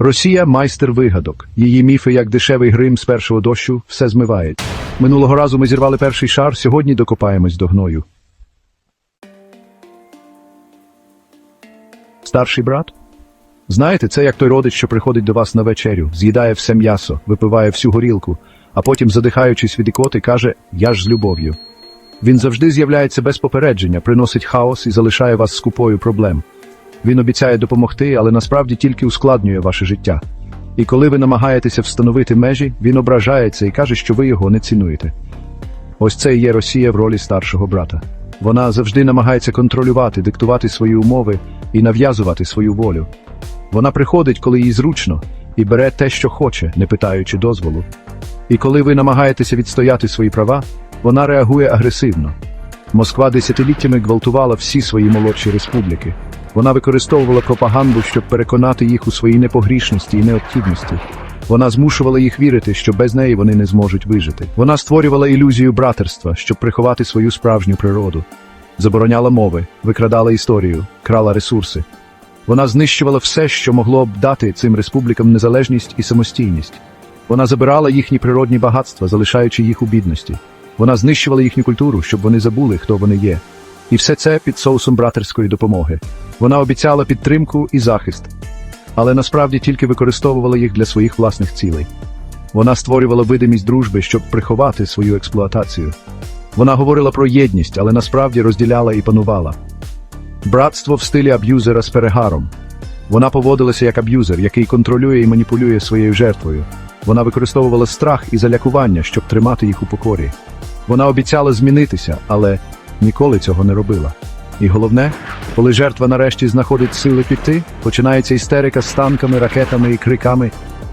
Росія майстер вигадок. Її міфи, як дешевий грим з першого дощу, все змивають. Минулого разу ми зірвали перший шар, сьогодні докопаємось до гною. Старший брат? Знаєте, це як той родич, що приходить до вас на вечерю, з'їдає все м'ясо, випиває всю горілку, а потім, задихаючись від ікоти, каже «Я ж з любов'ю». Він завжди з'являється без попередження, приносить хаос і залишає вас з купою проблем. Він обіцяє допомогти, але насправді тільки ускладнює ваше життя. І коли ви намагаєтеся встановити межі, він ображається і каже, що ви його не цінуєте. Ось це і є Росія в ролі старшого брата. Вона завжди намагається контролювати, диктувати свої умови і нав'язувати свою волю. Вона приходить, коли їй зручно, і бере те, що хоче, не питаючи дозволу. І коли ви намагаєтеся відстояти свої права, вона реагує агресивно. Москва десятиліттями гвалтувала всі свої молодші республіки. Вона використовувала пропаганду, щоб переконати їх у своїй непогрішності і необхідності. Вона змушувала їх вірити, що без неї вони не зможуть вижити. Вона створювала ілюзію братерства, щоб приховати свою справжню природу, забороняла мови, викрадала історію, крала ресурси. Вона знищувала все, що могло б дати цим республікам незалежність і самостійність. Вона забирала їхні природні багатства, залишаючи їх у бідності. Вона знищувала їхню культуру, щоб вони забули, хто вони є. І все це під соусом братерської допомоги. Вона обіцяла підтримку і захист, але насправді тільки використовувала їх для своїх власних цілей. Вона створювала видимість дружби, щоб приховати свою експлуатацію. Вона говорила про єдність, але насправді розділяла і панувала. Братство в стилі аб'юзера з перегаром. Вона поводилася як аб'юзер, який контролює і маніпулює своєю жертвою. Вона використовувала страх і залякування, щоб тримати їх у покорі. Вона обіцяла змінитися, але ніколи цього не робила. І головне, коли жертва нарешті знаходить сили піти, починається істерика з танками, ракетами і криками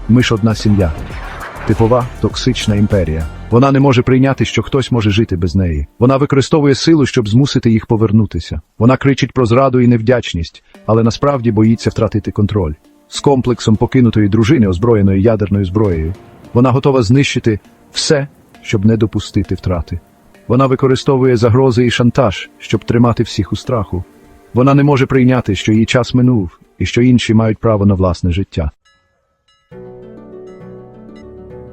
Ми ж одна сім'я. Типова токсична імперія. Вона не може прийняти, що хтось може жити без неї. Вона використовує силу, щоб змусити їх повернутися. Вона кричить про зраду і невдячність, але насправді боїться втратити контроль. З комплексом покинутої дружини, озброєної ядерною зброєю, вона готова знищити все, щоб не допустити втрати. Вона використовує загрози і шантаж, щоб тримати всіх у страху. Вона не може прийняти, що її час минув і що інші мають право на власне життя.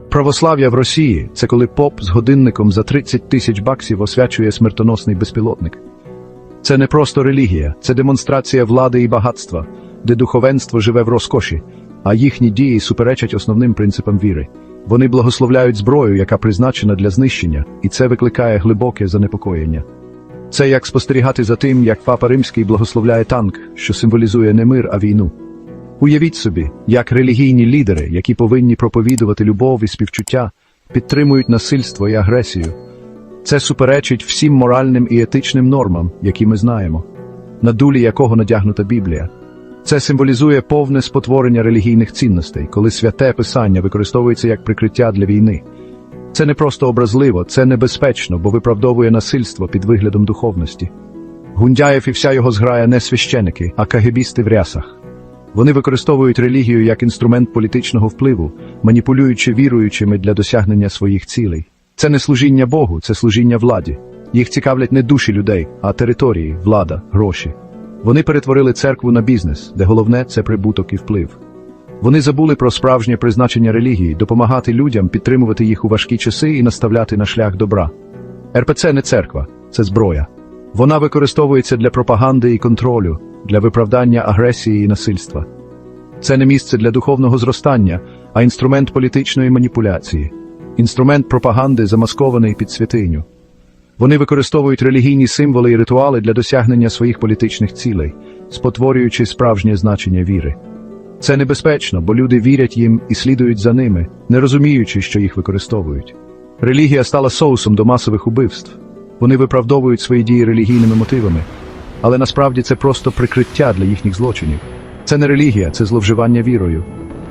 Православ'я в Росії це коли поп з годинником за 30 тисяч баксів освячує смертоносний безпілотник. Це не просто релігія, це демонстрація влади і багатства, де духовенство живе в розкоші, а їхні дії суперечать основним принципам віри. Вони благословляють зброю, яка призначена для знищення, і це викликає глибоке занепокоєння. Це як спостерігати за тим, як папа римський благословляє танк, що символізує не мир, а війну. Уявіть собі, як релігійні лідери, які повинні проповідувати любов і співчуття, підтримують насильство і агресію. Це суперечить всім моральним і етичним нормам, які ми знаємо, на дулі якого надягнута Біблія. Це символізує повне спотворення релігійних цінностей, коли святе писання використовується як прикриття для війни. Це не просто образливо, це небезпечно, бо виправдовує насильство під виглядом духовності. Гундяєв і вся його зграя не священики, а кагебісти в рясах. Вони використовують релігію як інструмент політичного впливу, маніпулюючи віруючими для досягнення своїх цілей. Це не служіння Богу, це служіння владі. Їх цікавлять не душі людей, а території, влада, гроші. Вони перетворили церкву на бізнес, де головне це прибуток і вплив. Вони забули про справжнє призначення релігії допомагати людям, підтримувати їх у важкі часи і наставляти на шлях добра. РПЦ не церква, це зброя. Вона використовується для пропаганди і контролю, для виправдання агресії і насильства. Це не місце для духовного зростання, а інструмент політичної маніпуляції, інструмент пропаганди, замаскований під святиню. Вони використовують релігійні символи і ритуали для досягнення своїх політичних цілей, спотворюючи справжнє значення віри. Це небезпечно, бо люди вірять їм і слідують за ними, не розуміючи, що їх використовують. Релігія стала соусом до масових убивств. Вони виправдовують свої дії релігійними мотивами, але насправді це просто прикриття для їхніх злочинів. Це не релігія, це зловживання вірою.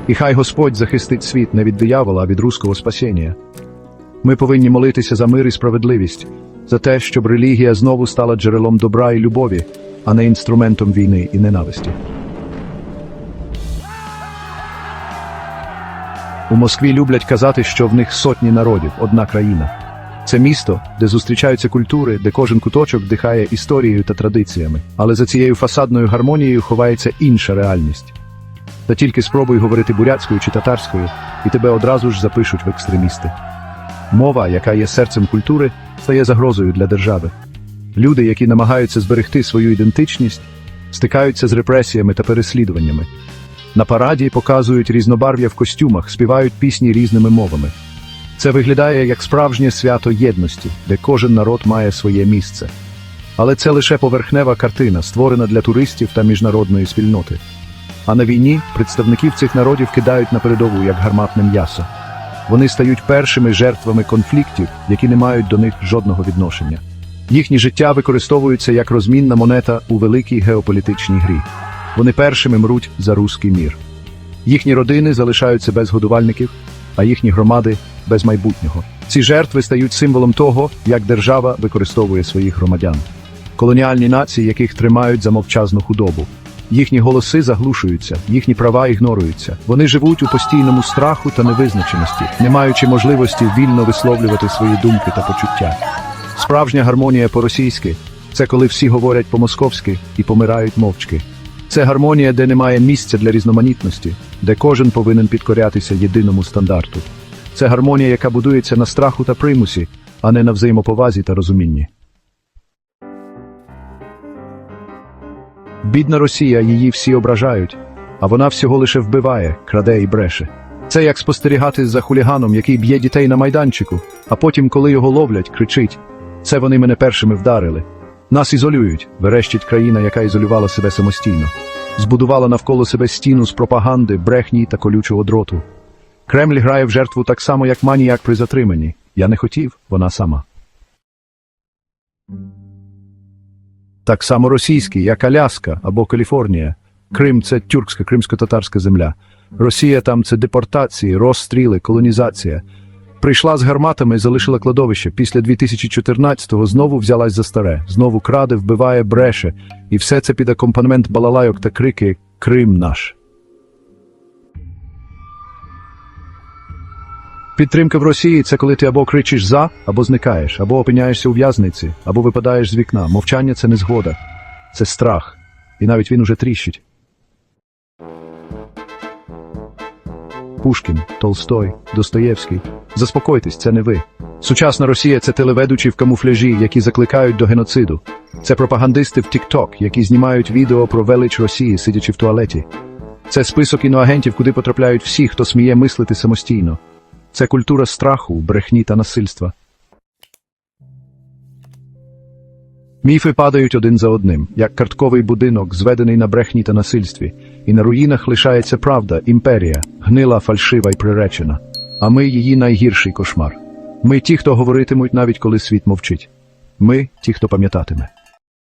І хай Господь захистить світ не від диявола, а від руського спасіння. Ми повинні молитися за мир і справедливість, за те, щоб релігія знову стала джерелом добра і любові, а не інструментом війни і ненависті. У Москві люблять казати, що в них сотні народів, одна країна. Це місто, де зустрічаються культури, де кожен куточок дихає історією та традиціями. Але за цією фасадною гармонією ховається інша реальність. Та тільки спробуй говорити бурятською чи татарською, і тебе одразу ж запишуть в екстремісти. Мова, яка є серцем культури, стає загрозою для держави. Люди, які намагаються зберегти свою ідентичність, стикаються з репресіями та переслідуваннями. На параді показують різнобарв'я в костюмах, співають пісні різними мовами. Це виглядає як справжнє свято єдності, де кожен народ має своє місце. Але це лише поверхнева картина, створена для туристів та міжнародної спільноти. А на війні представників цих народів кидають на передову як гарматне м'ясо. Вони стають першими жертвами конфліктів, які не мають до них жодного відношення. Їхні життя використовуються як розмінна монета у великій геополітичній грі. Вони першими мруть за руський мір. Їхні родини залишаються без годувальників, а їхні громади без майбутнього. Ці жертви стають символом того, як держава використовує своїх громадян. Колоніальні нації, яких тримають за мовчазну худобу. Їхні голоси заглушуються, їхні права ігноруються. Вони живуть у постійному страху та невизначеності, не маючи можливості вільно висловлювати свої думки та почуття. Справжня гармонія по-російськи це коли всі говорять по-московськи і помирають мовчки. Це гармонія, де немає місця для різноманітності, де кожен повинен підкорятися єдиному стандарту. Це гармонія, яка будується на страху та примусі, а не на взаємоповазі та розумінні. Бідна Росія, її всі ображають, а вона всього лише вбиває, краде і бреше. Це як спостерігати за хуліганом, який б'є дітей на майданчику, а потім, коли його ловлять, кричить: Це вони мене першими вдарили. Нас ізолюють, верещить країна, яка ізолювала себе самостійно, збудувала навколо себе стіну з пропаганди, брехні та колючого дроту. Кремль грає в жертву так само, як маніяк при затриманні. Я не хотів, вона сама. Так само російський, як Аляска або Каліфорнія. Крим це тюркська, кримсько-татарська земля. Росія там це депортації, розстріли, колонізація. Прийшла з гарматами, і залишила кладовище. Після 2014-го знову взялась за старе, знову краде, вбиває, бреше. І все це під акомпанемент балалайок та крики Крим наш. Підтримка в Росії це коли ти або кричиш за, або зникаєш, або опиняєшся у в'язниці, або випадаєш з вікна. Мовчання це не згода, це страх. І навіть він уже тріщить. Пушкін, Толстой, Достоєвський. Заспокойтесь, це не ви. Сучасна Росія це телеведучі в камуфляжі, які закликають до геноциду. Це пропагандисти в TikTok, які знімають відео про велич Росії, сидячи в туалеті. Це список іноагентів, куди потрапляють всі, хто сміє мислити самостійно. Це культура страху, брехні та насильства. Міфи падають один за одним, як картковий будинок, зведений на брехні та насильстві, і на руїнах лишається правда, імперія, гнила, фальшива й приречена. А ми її найгірший кошмар. Ми ті, хто говоритимуть, навіть коли світ мовчить. Ми ті, хто пам'ятатиме.